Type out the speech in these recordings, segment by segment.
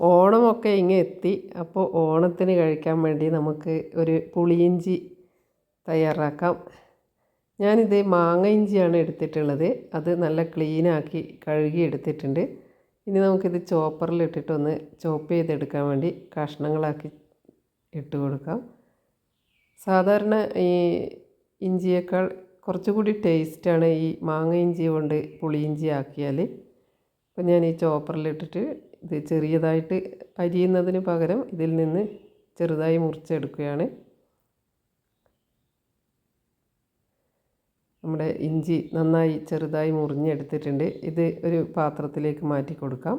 ഓണമൊക്കെ ഇങ്ങ് എത്തി. അപ്പോൾ ഓണത്തിന് കഴിക്കാൻ വേണ്ടി നമുക്ക് ഒരു പുളിയിഞ്ചി തയ്യാറാക്കാം. ഞാനിത് മാങ്ങ ഇഞ്ചിയാണ് എടുത്തിട്ടുള്ളത്. അത് നല്ല ക്ലീനാക്കി കഴുകി എടുത്തിട്ടുണ്ട്. ഇനി നമുക്കിത് ചോപ്പറിലിട്ടിട്ടൊന്ന് ചോപ്പ് ചെയ്തെടുക്കാൻ വേണ്ടി കഷ്ണങ്ങളാക്കി ഇട്ട് കൊടുക്കാം. സാധാരണ ഈ ഇഞ്ചിയേക്കാൾ കുറച്ചുകൂടി ടേസ്റ്റാണ് ഈ മാങ്ങ ഇഞ്ചി കൊണ്ട് പുളിയിഞ്ചി ആക്കിയാൽ അപ്പം ഞാൻ ഈ ചോപ്പറിലിട്ടിട്ട് ഇത് ചെറിയതായിട്ട് അരിയുന്നതിന് പകരം ഇതിൽ നിന്ന് ചെറുതായി മുറിച്ചെടുക്കുകയാണ്. നമ്മുടെ ഇഞ്ചി നന്നായി ചെറുതായി മുറിഞ്ഞെടുത്തിട്ടുണ്ട്. ഇത് ഒരു പാത്രത്തിലേക്ക് മാറ്റി കൊടുക്കാം.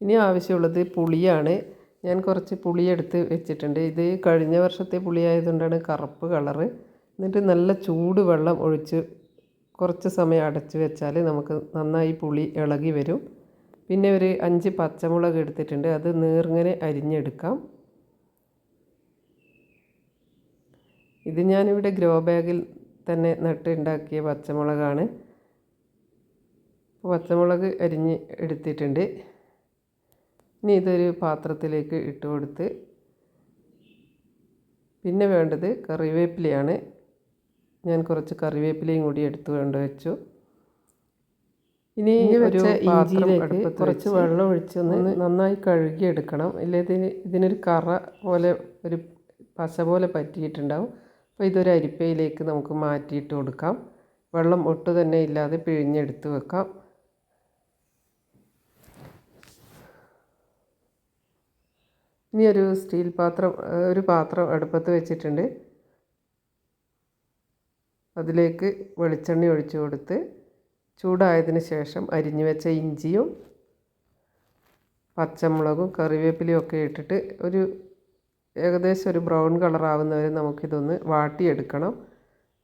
ഇനി ആവശ്യമുള്ളത് പുളിയാണ്. ഞാൻ കുറച്ച് പുളി എടുത്ത് വെച്ചിട്ടുണ്ട്. ഇത് കഴിഞ്ഞ വർഷത്തെ പുളിയായതുകൊണ്ടാണ് കറുപ്പ് കളറ്. എന്നിട്ട് നല്ല ചൂട് വെള്ളം ഒഴിച്ച് കുറച്ച് സമയം അടച്ചു വെച്ചാൽ നമുക്ക് നന്നായി പുളി ഇളകി വരും. പിന്നെ ഒരു അഞ്ച് പച്ചമുളക് എടുത്തിട്ടുണ്ട്. അത് നീർങ്ങനെ അരിഞ്ഞെടുക്കാം. ഇത് ഞാനിവിടെ ഗ്രോ ബാഗിൽ തന്നെ നട്ടുണ്ടാക്കിയ പച്ചമുളകാണ്. പച്ചമുളക് അരിഞ്ഞ് എടുത്തിട്ടുണ്ട്. ഇനി ഇതൊരു പാത്രത്തിലേക്ക് ഇട്ട് കൊടുത്ത് പിന്നെ വേണ്ടത് കറിവേപ്പിലയാണ്. ഞാൻ കുറച്ച് കറിവേപ്പിലയും കൂടി എടുത്തു കൊണ്ട് വെച്ചു. ഇനി ഒരു അടുപ്പത്ത് കുറച്ച് വെള്ളം ഒഴിച്ച് നന്നായി കഴുകിയെടുക്കണം. ഇല്ലെങ്കിൽ ഇതിന് ഇതിനൊരു കറ പോലെ ഒരു പശ പോലെ പറ്റിയിട്ടുണ്ടാവും. അപ്പോൾ ഇതൊരു അരിപ്പയിലേക്ക് നമുക്ക് മാറ്റിയിട്ട് കൊടുക്കാം. വെള്ളം ഒട്ടു തന്നെ ഇല്ലാതെ പിഴിഞ്ഞെടുത്ത് വെക്കാം. ഇനി ഒരു സ്റ്റീൽ പാത്രം ഒരു പാത്രം അടുപ്പത്ത് വെച്ചിട്ടുണ്ട്. അതിലേക്ക് വെളിച്ചെണ്ണ ഒഴിച്ചു കൊടുത്ത് ചൂടായതിന് ശേഷം അരിഞ്ഞു വെച്ച ഇഞ്ചിയും പച്ചമുളകും കറിവേപ്പിലയും ഒക്കെ ഇട്ടിട്ട് ഒരു ഏകദേശം ഒരു ബ്രൗൺ കളറാവുന്നവരെ നമുക്കിതൊന്ന് വാട്ടിയെടുക്കണം.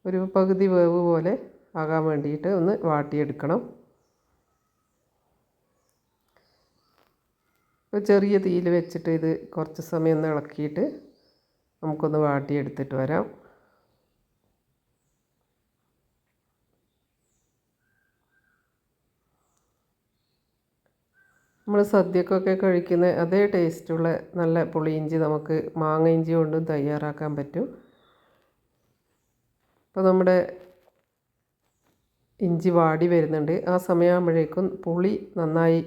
ഒരു പകുതി വേവ് പോലെ ആകാൻ വേണ്ടിയിട്ട് ഒന്ന് വാട്ടിയെടുക്കണം. ചെറിയ തീയിൽ വെച്ചിട്ട് ഇത് കുറച്ച് സമയം ഒന്ന് ഇളക്കിയിട്ട് നമുക്കൊന്ന് വാട്ടിയെടുത്തിട്ട് വരാം. നമ്മൾ സദ്യക്കൊക്കെ കഴിക്കുന്ന അതേ ടേസ്റ്റുള്ള നല്ല പുളിയിഞ്ചി നമുക്ക് മാങ്ങ ഇഞ്ചി കൊണ്ടും തയ്യാറാക്കാൻ പറ്റും. അപ്പോൾ നമ്മുടെ ഇഞ്ചി വാടി വരുന്നുണ്ട്. ആ സമയമാകുമ്പോഴേക്കും പുളി നന്നായി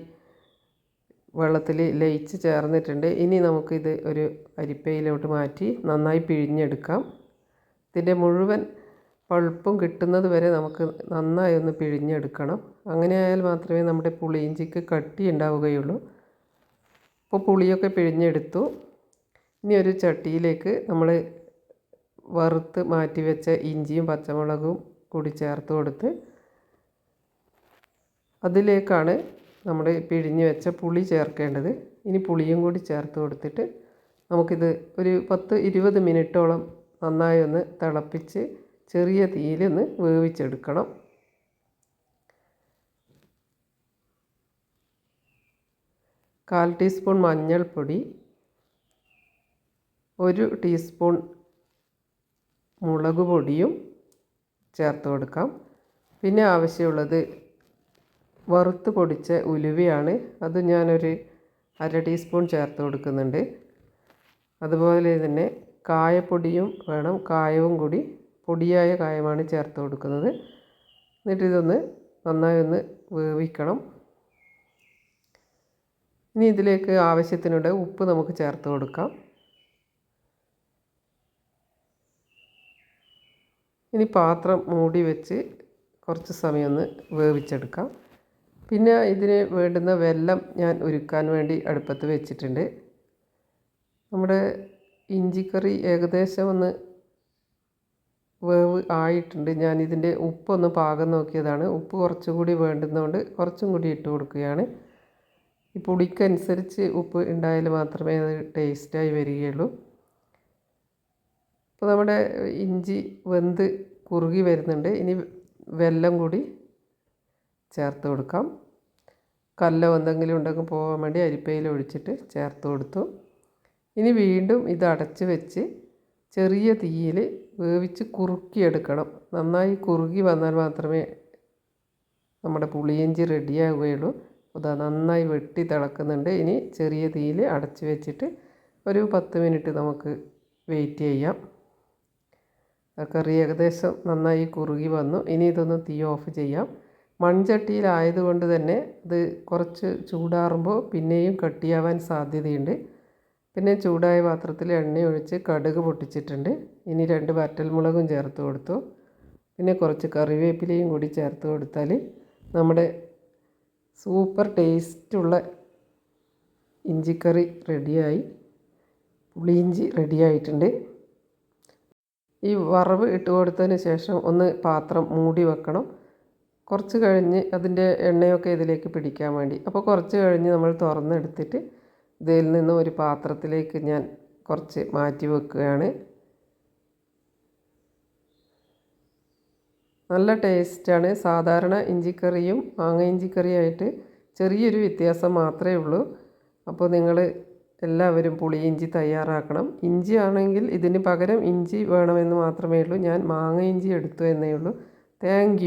വെള്ളത്തിൽ ലയിച്ച് ചേർന്നിട്ടുണ്ട്. ഇനി നമുക്കിത് ഒരു അരിപ്പയിലോട്ട് മാറ്റി നന്നായി പിഴിഞ്ഞെടുക്കാം. ഇതിന്റെ മുഴുവൻ പൾപ്പും കിട്ടുന്നത് വരെ നമുക്ക് നന്നായി ഒന്ന് പിഴിഞ്ഞെടുക്കണം. അങ്ങനെ ആയാൽ മാത്രമേ നമ്മുടെ പുളിയിഞ്ചിക്ക് കട്ടി ഉണ്ടാവുകയുള്ളൂ. ഇപ്പോൾ പുളിയൊക്കെ പിഴിഞ്ഞെടുത്തു. ഇനി ഒരു ചട്ടിയിലേക്ക് നമ്മൾ വറുത്ത് മാറ്റി വെച്ച ഇഞ്ചിയും പച്ചമുളകും കൂടി ചേർത്ത് കൊടുത്ത് അതിലേക്കാണ് നമ്മൾ പിഴിഞ്ഞ് വെച്ച പുളി ചേർക്കേണ്ടത്. ഇനി പുളിയും കൂടി ചേർത്ത് കൊടുത്തിട്ട് നമുക്കിത് ഒരു പത്ത് ഇരുപത് മിനിറ്റോളം നന്നായി ഒന്ന് തിളപ്പിച്ച് ചെറിയ തീയിലൊന്ന് വേവിച്ചെടുക്കണം. കാൽ ടീസ്പൂൺ മഞ്ഞൾപ്പൊടി ഒരു ടീസ്പൂൺ മുളക് പൊടിയും ചേർത്ത് കൊടുക്കാം. പിന്നെ ആവശ്യമുള്ളത് വറുത്ത് പൊടിച്ച ഉലുവയാണ്. അത് ഞാനൊരു അര ടീസ്പൂൺ ചേർത്ത് കൊടുക്കുന്നുണ്ട്. അതുപോലെ തന്നെ കായപ്പൊടിയും വേണം. കായവും കൂടി പൊടിയായ കായമാണ് ചേർത്ത് കൊടുക്കുന്നത്. എന്നിട്ട് ഇതൊന്ന് നന്നായി ഒന്ന് വേവിക്കണം. ഇനി ഇതിലേക്ക് ആവശ്യത്തിനുള്ള ഉപ്പ് നമുക്ക് ചേർത്ത് കൊടുക്കാം. ഇനി പാത്രം മൂടി വെച്ച് കുറച്ച് സമയം ഒന്ന് വേവിച്ചെടുക്കാം. പിന്നെ ഇതിന് വേണ്ടുന്ന വെല്ലം ഞാൻ ഒരുക്കാൻ വേണ്ടി അടുപ്പത്ത് വെച്ചിട്ടുണ്ട്. നമ്മുടെ ഇഞ്ചിക്കറി ഏകദേശം ഒന്ന് വേവ് ആയിട്ടുണ്ട്. ഞാൻ ഇതിന്റെ ഉപ്പൊന്ന് പാകം നോക്കിയതാണ്. ഉപ്പ് കുറച്ചുകൂടി വേണ്ടുന്നതുകൊണ്ട് കുറച്ചും കൂടി ഇട്ട് കൊടുക്കുകയാണ്. ഈ പൊടിക്കനുസരിച്ച് ഉപ്പ് ഉണ്ടായാൽ മാത്രമേ അത് ടേസ്റ്റായി വരികയുള്ളൂ. അപ്പോൾ നമ്മുടെ ഇഞ്ചി വെന്ത് കുറുകി വരുന്നുണ്ട്. ഇനി വെല്ലം കൂടി ചേർത്ത് കൊടുക്കാം. കല്ലോ എന്തെങ്കിലും ഉണ്ടെങ്കിൽ പോകാൻ വേണ്ടി അരിപ്പയിൽ ഒഴിച്ചിട്ട് ചേർത്ത് കൊടുത്തു. ഇനി വീണ്ടും ഇത് അടച്ച് വെച്ച് ചെറിയ തീയിൽ വേവിച്ച് കുറുക്കിയെടുക്കണം. നന്നായി കുറുകി വന്നാൽ മാത്രമേ നമ്മുടെ പുളിയിഞ്ചി റെഡിയാവുകയുള്ളൂ. അതാ നന്നായി വെട്ടി തിളക്കുന്നുണ്ട്. ഇനി ചെറിയ തീയിൽ അടച്ചു വെച്ചിട്ട് ഒരു പത്ത് മിനിറ്റ് നമുക്ക് വെയിറ്റ് ചെയ്യാം. കറി ഏകദേശം നന്നായി കുറുകി വന്നു. ഇനി ഇതൊന്ന് തീ ഓഫ് ചെയ്യാം. മൺചട്ടിയിലായതുകൊണ്ട് തന്നെ ഇത് കുറച്ച് ചൂടാറുമ്പോൾ പിന്നെയും കട്ടിയാവാൻ സാധ്യതയുണ്ട്. പിന്നെ ചൂടായ പാത്രത്തിൽ എണ്ണ ഒഴിച്ച് കടുക് പൊട്ടിച്ചിട്ടുണ്ട്. ഇനി രണ്ട് വറ്റൽമുളകും ചേർത്ത് കൊടുത്തു. പിന്നെ കുറച്ച് കറിവേപ്പിലയും കൂടി ചേർത്ത് കൊടുത്താൽ നമ്മുടെ സൂപ്പർ ടേസ്റ്റുള്ള ഇഞ്ചിക്കറി റെഡിയായി. പുളിയിഞ്ചി റെഡിയായിട്ടുണ്ട്. ഈ വറവ് ഇട്ട് കൊടുത്തതിന് ശേഷം ഒന്ന് പാത്രം മൂടി വെക്കണം. കുറച്ച് കഴിഞ്ഞ് അതിന്റെ എണ്ണയൊക്കെ ഇതിലേക്ക് പിടിക്കാൻ വേണ്ടി. അപ്പോൾ കുറച്ച് കഴിഞ്ഞ് നമ്മൾ തുറന്നെടുത്തിട്ട് ഇതിൽ നിന്ന് ഒരു പാത്രത്തിലേക്ക് ഞാൻ കുറച്ച് മാറ്റി വെക്കുകയാണ്. നല്ല ടേസ്റ്റാണ്. സാധാരണ ഇഞ്ചിക്കറിയും മാങ്ങ ഇഞ്ചിക്കറിയായിട്ട് ചെറിയൊരു വ്യത്യാസം മാത്രമേ ഉള്ളൂ. അപ്പോൾ നിങ്ങൾ എല്ലാവരും പുളി ഇഞ്ചി തയ്യാറാക്കണം. ഇഞ്ചി ആണെങ്കിൽ ഇതിന് പകരം ഇഞ്ചി വേണമെന്ന് മാത്രമേ ഉള്ളൂ. ഞാൻ മാങ്ങ ഇഞ്ചി എടുത്തു എന്നേ ഉള്ളൂ. താങ്ക്